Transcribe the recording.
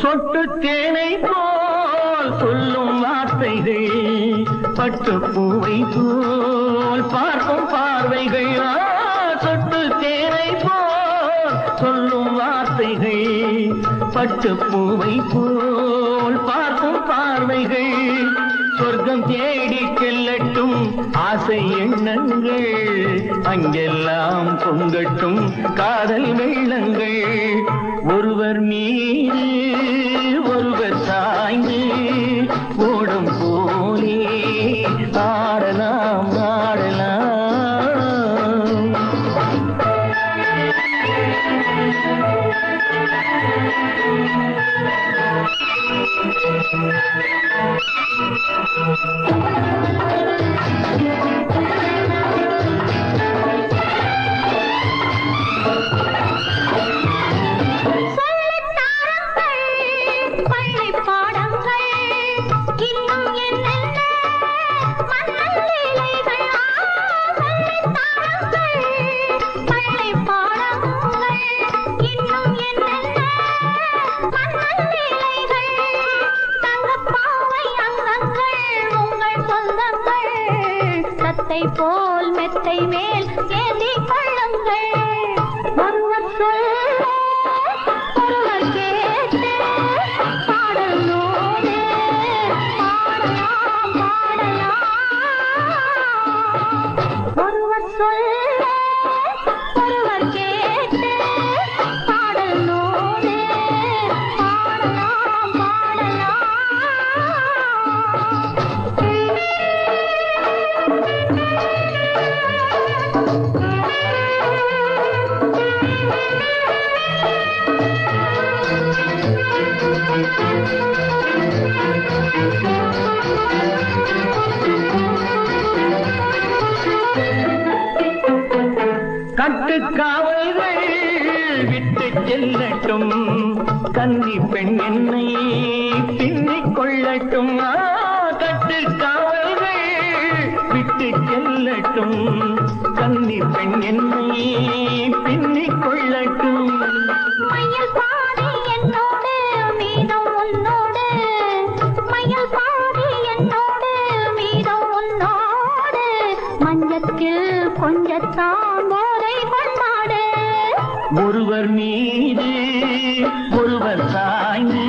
சொட்டு தேனை போல் சொல்லும் வார்த்தைகள் பட்டு பூவை போல் போல் பார்க்கும் பார்வைகள் சொட்டு தேரை போல் சொல்லும் வார்த்தைகள் பட்டு பூவை போல் பார்க்கும் பார்வைகள். சொர்க்கம் தேடி செல்லட்டும் ஆசை எண்ணங்கள் அங்கெல்லாம் பொங்கட்டும் காதல் வெள்ளங்கள். ஒருவர் மீது ஒருவர் சாய்ந்து Thank you. போல் மெத்தை மேல் ஏந்தி கொள்ள கட்டுக்காவல்கள் விட்டு செல்லட்டும். கன்னி பெண் என்னை பின்னிக் கொள்ளட்டும். ஆ, கட்டுக்காவல்கள் விட்டு செல்லட்டும். கன்னி பெண் என்னை மஞ்சத்தில் கொண்டாடு ஒருவர் மீது ஒருவர் சாய்ந்து